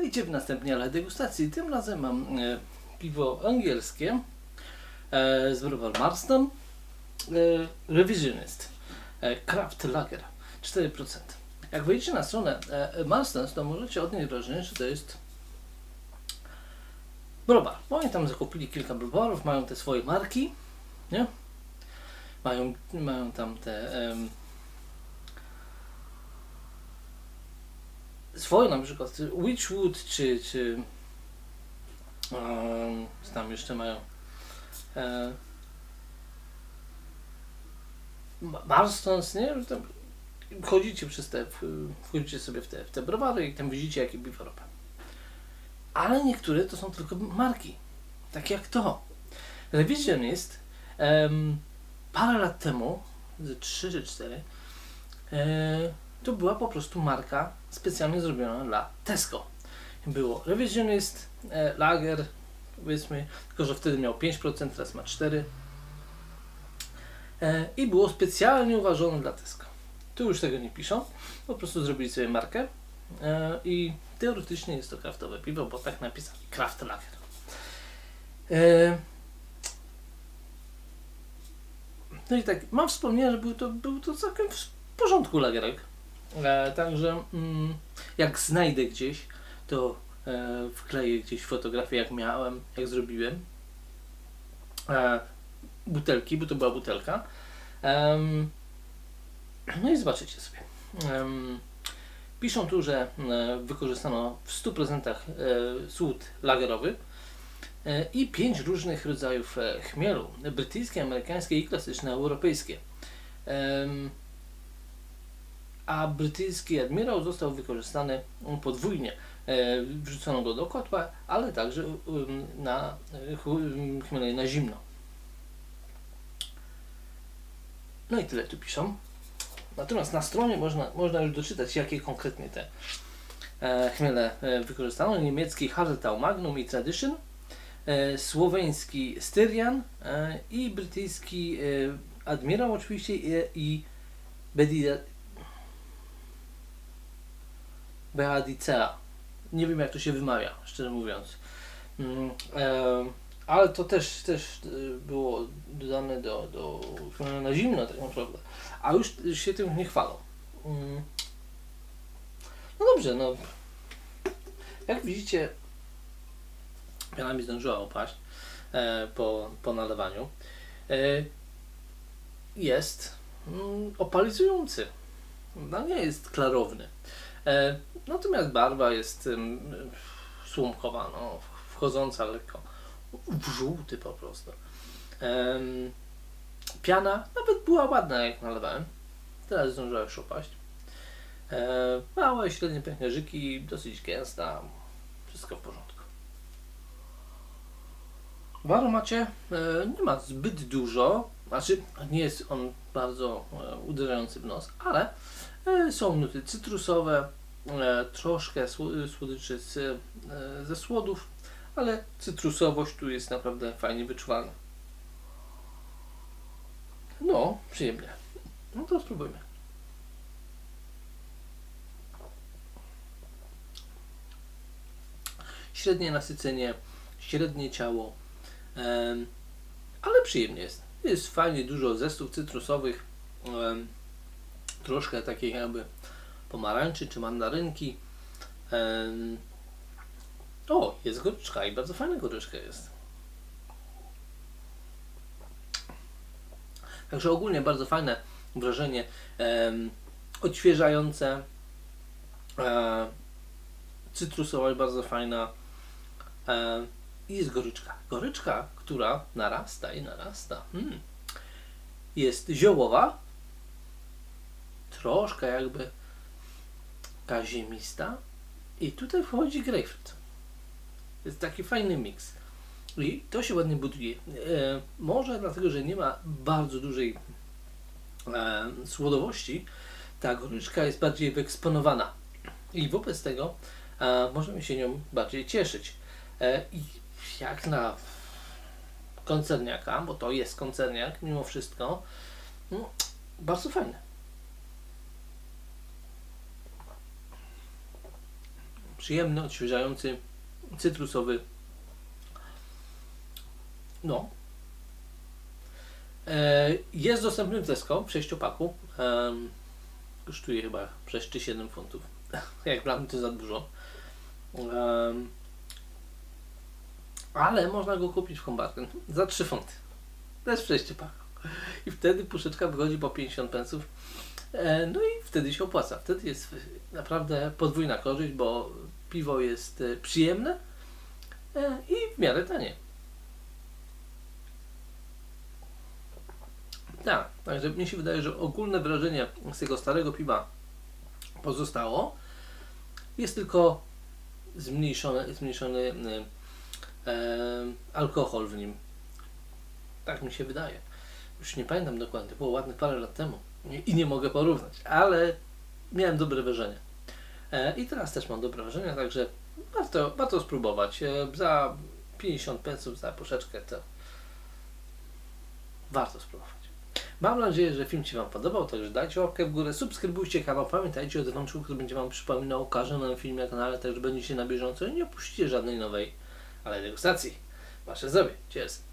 Witajcie w następnej ale degustacji. Tym razem mam e, piwo angielskie e, z browaru Marston e, Revisionist e, Craft Lager 4%. Jak wejdziecie na stronę e, Marston's, to możecie odnieść wrażenie, że to jest browar. Bo oni tam zakupili kilka browarów, mają te swoje marki, nie? Mają, mają tam te em, swoje na przykład Witchwood czy, czy um, tam jeszcze mają e, Ma- Marstons, nie? Tam chodzicie przez te, wchodzicie sobie w te, w te browary i tam widzicie jakie robią. Ale niektóre to są tylko marki. Tak jak to. Revisionist em, parę lat temu, ze 3 czy 4, e, to była po prostu marka specjalnie zrobiona dla Tesco. Było Revisionist, e, Lager, powiedzmy, tylko że wtedy miał 5%, teraz ma 4%. E, I było specjalnie uważane dla Tesco. Tu już tego nie piszą, po prostu zrobili sobie markę e, i teoretycznie jest to kraftowe piwo, bo tak napisali, Kraft Lager. E, no i tak, mam wspomnienie, że był to, był to całkiem w porządku lagerek. E, także mm, jak znajdę gdzieś, to e, wkleję gdzieś fotografię, jak miałem, jak zrobiłem. E, butelki, bo to była butelka. Em, no i zobaczycie sobie. Em, piszą tu, że e, wykorzystano w 100% e, słód lagerowy e, i pięć różnych rodzajów e, chmielu. Brytyjskie, amerykańskie i klasyczne europejskie. A brytyjski admirał został wykorzystany podwójnie. E, Wrzucono go do kotła, ale także um, na e, chmielenie na zimno. No i tyle tu piszą. Natomiast na stronie można, można już doczytać, jakie konkretnie te e, chmiele e, wykorzystano. Niemiecki Hallertau Magnum i Tradition, e, słoweński Styrian e, i brytyjski e, Admirał oczywiście i, i Bedia, Beadicea. Nie wiem jak to się wymawia, szczerze mówiąc. Mm, e, ale to też, też e, było dodane do, do na zimno tak naprawdę. A już się tym nie chwalą. Mm. No dobrze, no. Jak widzicie, piana mi zdążyła opaść e, po, po nalewaniu. Jest mm, opalizujący. No nie jest klarowny. E, natomiast barwa jest słomkowa, no, wchodząca lekko w żółty po prostu. Piana nawet była ładna jak nalewałem. Teraz zdążyła już opaść. E, małe, średnie pęcherzyki, dosyć gęsta. Wszystko w porządku. W aromacie e, nie ma zbyt dużo, znaczy nie jest on bardzo uderzający w nos, ale są nuty cytrusowe, e, troszkę sł- słodyczy z, e, ze słodów, ale cytrusowość tu jest naprawdę fajnie wyczuwalna. No, przyjemnie. No to spróbujmy. Średnie nasycenie, średnie ciało, ale przyjemnie jest. Jest fajnie dużo zestów cytrusowych, troszkę takich jakby pomarańczy czy mandarynki. Em, o, jest goryczka i bardzo fajna goryczka jest. Także ogólnie bardzo fajne wrażenie, em, odświeżające, e, cytrusowa bardzo fajna e, i jest goryczka. Goryczka, która narasta i narasta. Mm. Jest ziołowa, troszkę jakby kaziemista i tutaj wchodzi grapefruit. Jest taki fajny miks. I to się ładnie buduje. E, może dlatego, że nie ma bardzo dużej e, słodowości, ta goryczka jest bardziej wyeksponowana. I wobec tego e, możemy się nią bardziej cieszyć. E, I jak na koncerniaka, bo to jest koncerniak mimo wszystko, no, bardzo fajne. Przyjemny, odświeżający, cytrusowy. No. E, jest dostępny w Tesco w sześciopaku. Em, kosztuje chyba 6 czy 7 funtów. Jak dla mnie to za dużo. Em, ale można go kupić w Hombarken za 3 funty. Też w sześciopaku. I wtedy puszeczka wychodzi po 50 pensów. E, No i wtedy się opłaca. Wtedy jest naprawdę podwójna korzyść, bo piwo jest e, przyjemne e, i w miarę tanie. Tak, także mnie się wydaje, że ogólne wrażenie z tego starego piwa pozostało. Jest tylko zmniejszony, zmniejszony e, alkohol w nim. Tak mi się wydaje. Już nie pamiętam dokładnie, było ładnych parę lat temu i nie mogę porównać, ale miałem dobre wrażenie. E, I teraz też mam dobre wrażenie, także warto, warto spróbować. E, za 50 pensów za puszeczkę to warto spróbować. Mam nadzieję, że film Ci Wam podobał, także dajcie łapkę w górę, subskrybujcie kanał, pamiętajcie o dzwoneczku, który będzie Wam przypominał o każdym nowym filmie na kanale, także będziecie na bieżąco i nie opuścicie żadnej nowej ale degustacji. Wasze zdrowie. Cheers.